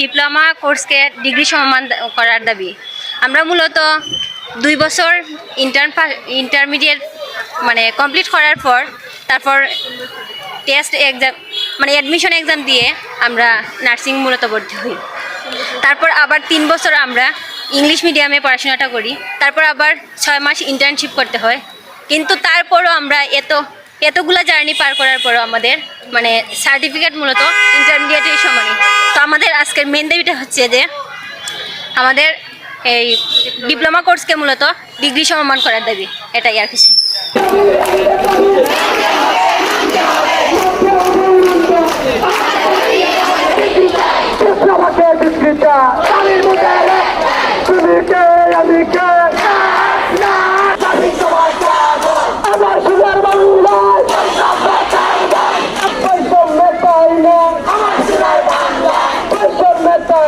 Diploma কোর্সকে degree সমমান করার দাবি। আমরা মূলত দুই বছর ইন্টার্ন ইন্টারমিডিয়েট মানে কমপ্লিট করার পর তারপর টেস্ট এক্সাম মানে অ্যাডমিশন এক্সাম দিয়ে আমরা নার্সিং মূলত ভর্তি হই। তারপর আবার তিন বছর আমরা ইংলিশ মিডিয়ামে পড়াশোনাটা করি। তারপর আবার ছয় মাস ইন্টার্নশিপ করতে হয়। কিন্তু তারপরও আমরা এত, এতগুলো জার্নি পার করার পরও আমাদের মানে সার্টিফিকেট মূলত ইন্টারমিডিয়েটের সমানই। তো আমাদের আজকের মেন দাবিটা হচ্ছে যে আমাদের এই ডিপ্লোমা কোর্সকে মূলত ডিগ্রি সম্মান করার দাবি, এটাই আর কিছু।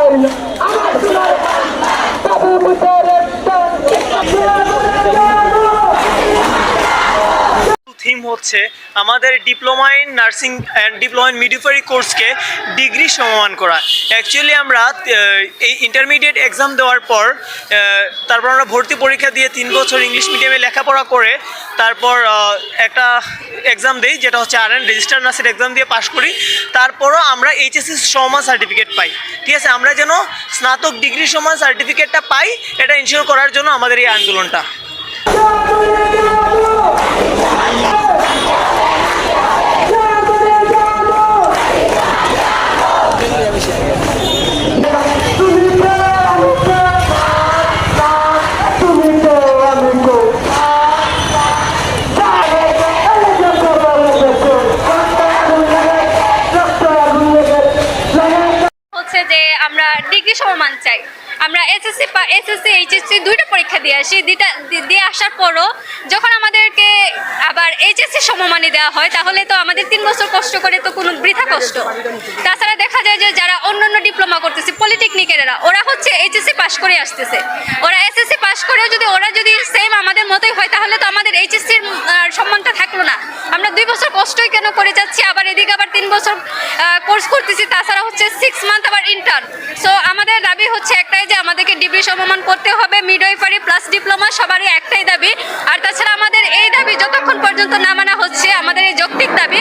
ഇല്ല হচ্ছে আমাদের diploma in nursing and diploma in midwifery কোর্সকে degree সমমান করা। অ্যাকচুয়ালি আমরা এই ইন্টারমিডিয়েট এক্সাম দেওয়ার পর তারপর আমরা ভর্তি পরীক্ষা দিয়ে তিন বছর ইংলিশ মিডিয়ামে লেখাপড়া করে তারপর একটা এক্সাম দিই, যেটা হচ্ছে আর এন রেজিস্টার নার্সের এক্সাম দিয়ে পাশ করি। তারপরও আমরা এইচএসসি সমান সার্টিফিকেট পাই। ঠিক আছে, আমরা যেন স্নাতক ডিগ্রি সমান সার্টিফিকেটটা পাই, এটা ইনশিওর করার জন্য আমাদের এই আন্দোলনটা। ডিগ্রি সমমান চাই। আমরা এসএসসি এসএসসি এইচএসসি দুইটা পরীক্ষা দিয়ে আসি। দুইটা দিয়ে আসার পরও যখন আমাদেরকে আবার এইচএসসি সমমানি দেওয়া হয়, তাহলে তো আমাদের তিন বছর কষ্ট করে তো কোনো বৃথা কষ্ট। তাছাড়া দেখা যায় যে যারা অন্যান্য ডিপ্লোমা করতেছে পলিটেকনিকেরা ওরা হচ্ছে এইচএসসি পাশ করে আসতেছে। ওরা এসএসসি পাশ করেও যদি ওরা যদি সেম আমাদের মতোই হয়, তাহলে তো আমাদের এইচএসসির সম্মানটা থাকল না আমরা দুই বছর কষ্টই কেন করে যাচ্ছি? আবার এদিকে আবার তিন বছর কোর্স করতেছি, তাছাড়া হচ্ছে সিক্স মান্থ আবার ইন্টার্ন সো আমাদের দাবি হচ্ছে একটাই যে আমাদেরকে ডিগ্রি সমমান করতে হবে মিডওয়াইফারি প্লাস ডিপ্লোমা সবারই একটাই দাবি। আর তাছাড়া আমাদের এই দাবি যতক্ষণ পর্যন্ত না মানা হচ্ছে, আমাদের এই যৌক্তিক দাবি